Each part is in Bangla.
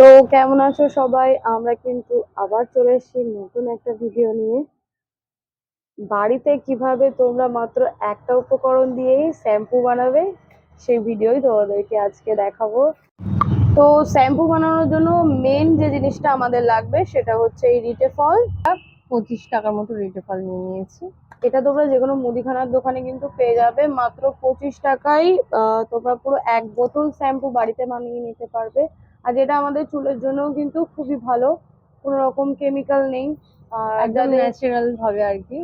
তো কেমন আছো সবাই? আমরা কিন্তু আবার চলে এসেছি নতুন একটা ভিডিও নিয়ে। বাড়িতে কীভাবে তোমরা মাত্র একটা উপকরণ দিয়েই শ্যাম্পু বানাবে, সেই ভিডিওই তোমাদেরকে আজকে দেখাবো। তো শ্যাম্পু বানানোর জন্য মেন যে জিনিসটা আমাদের লাগবে, সেটা হচ্ছে এই রিটে ফল পঁচিশ টাকার মতো রেটে ফল নিয়ে নিয়েছি। এটা তোমরা যে কোনো মুদিখানার দোকানে কিন্তু পেয়ে যাবে। মাত্র পঁচিশ টাকায় তোমরা পুরো এক বোতল শ্যাম্পু বাড়িতে বানিয়ে নিতে পারবে। আর যেটা আমাদের চুলের জন্যও কিন্তু খুবই ভালো কোনো রকম কেমিক্যাল নেই আর একদম ন্যাচারাল ভাবে আর কি।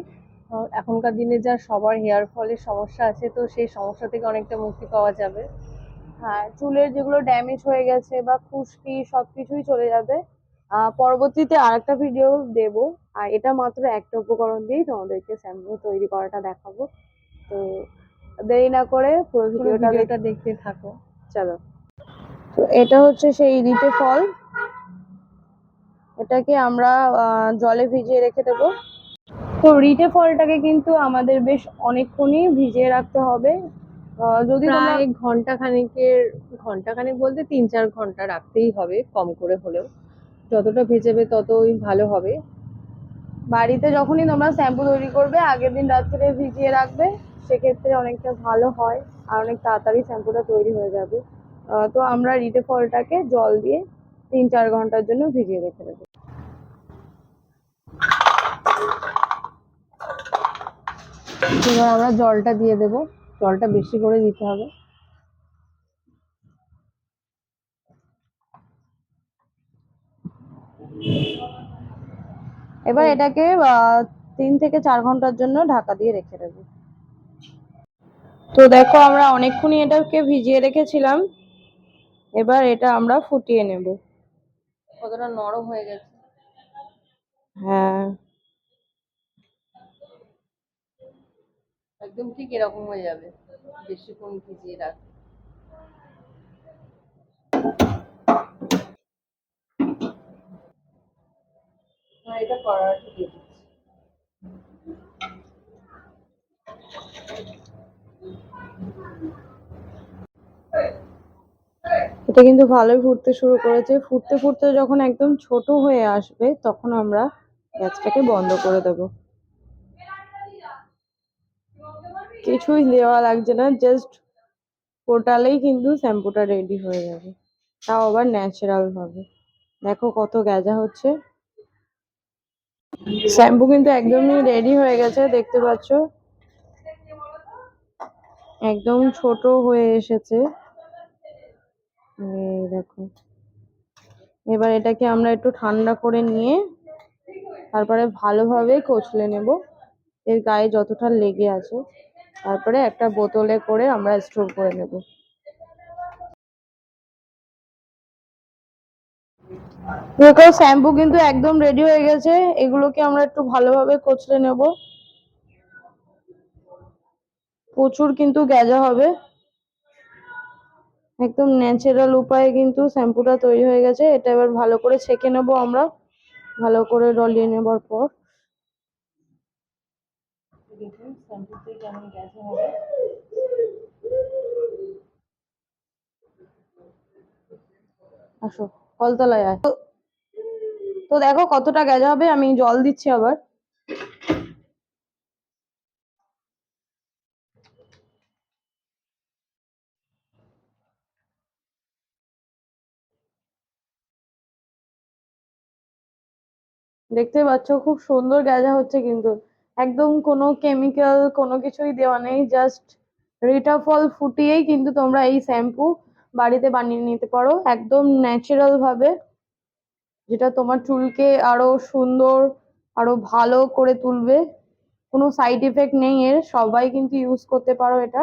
এখনকার দিনে যা সবার হেয়ার ফলের সমস্যা আছে তো সেই সমস্যা থেকে অনেকটা মুক্তি পাওয়া যাবে। হ্যাঁ চুলের যেগুলো ড্যামেজ হয়ে গেছে বা খুশকি সবকিছুই চলে যাবে। পরবর্তীতে আরেকটা ভিডিও দেব আর এটা মাত্র একটা উপকরণ দিয়েই তোমাদেরকে শ্যাম্পু তৈরি করাটা দেখাবো। তো দেরি না করে পুরো ভিডিওটা দেখতে থাকো। চলো। তো এটা হচ্ছে সেই রিটে ফল। এটাকে আমরা জলে ভিজিয়ে রেখে দেবো। তো রিটে ফলটাকে কিন্তু আমাদের বেশ অনেকক্ষণই ভিজিয়ে রাখতে হবে। আহ, যদি প্রায় ঘণ্টা খানেকের ঘণ্টা খানেক বলতে তিন চার ঘণ্টা রাখতেই হবে কম করে হলেও। যতটা ভেজাবে ততই ভালো হবে। বাড়িতে যখনই তোমরা শ্যাম্পু তৈরি করবে আগের দিন রাত্রে ভিজিয়ে রাখবে সেক্ষেত্রে অনেকটা ভালো হয় আর অনেক তাড়াতাড়ি শ্যাম্পুটা তৈরি হয়ে যাবে। তো আমরা রিটে ফলটাকে জল দিয়ে তিন চার ঘণ্টার জন্য ভিজিয়ে রেখে দেবো। এবার আমরা জলটা দিয়ে দেব। জলটা বেশি করে দিতে হবে। এবার এটাকে তিন থেকে চার ঘণ্টার জন্য ঢাকা দিয়ে রেখে দেবো। তো দেখো আমরা অনেকক্ষণই এটাকে ভিজিয়ে রেখেছিলাম। এবার এটা আমরা ফুটিয়ে নেব। কতটা নরম হয়ে গেছে। হ্যাঁ। একদম ঠিক এরকম হয়ে যাবে। বেশিক্ষণ ভিজিয়ে রাখ। হ্যাঁ এটা কড়াইতে দিয়ে দিচ্ছি এটা কিন্তু ভালোই ফুটতে শুরু করেছে। ফুটতে ফুটতে যখন একদম ছোট হয়ে আসবে, তখন আমরা গ্যাসটাকে বন্ধ করে দেব। কিছুই দেওয়া লাগছে না জাস্ট ফোটালেই কিন্তু শ্যাম্পুটা রেডি হয়ে যাবে। তাও আবার ন্যাচারাল ভাবে। দেখো কত গেজা হচ্ছে। শ্যাম্পু কিন্তু একদমই রেডি হয়ে গেছে, দেখতে পাচ্ছ? একদম ছোট হয়ে এসেছে এই দেখো এবার এটাকে আমরা একটু ঠান্ডা করে নিয়ে তারপরে ভালোভাবে কচলে নেব। এর গায়ে যতটা লেগে আছে, তারপরে একটা বোতলে করে আমরা স্টোর করে নেব। দেখো শ্যাম্পু কিন্তু একদম রেডি হয়ে গেছে। এগুলোকে আমরা একটু ভালোভাবে কচলে নেব। প্রচুর কিন্তু গেজা হবে। একদম ন্যাচারাল উপায়ে কিন্তু শ্যাম্পুটা তৈরি হয়ে গেছে। এটা এবার ভালো করে ছেঁকে নেব আমরা। ভালো করে ডলিয়ে নেবার পর। দেখুন শ্যাম্পুতে কেমন গেছে হবে। আসো কলতলায় আয়। তো- তো দেখো কতটা গেজা হবে আমি জল দিচ্ছি আবার। দেখতে পাচ্ছ, খুব সুন্দর গেজা হচ্ছে কিন্তু। একদম কোনো কেমিক্যাল কোনো কিছুই দেওয়া নেই জাস্ট রিটা ফল ফুটিয়েই কিন্তু তোমরা এই শ্যাম্পু বাড়িতে বানিয়ে নিতে পারো, একদম ন্যাচারাল ভাবে। যেটা তোমার চুলকে আরও সুন্দর, আরও ভালো করে তুলবে। কোনো সাইড এফেক্ট নেই এর, সবাই কিন্তু ইউজ করতে পারো এটা।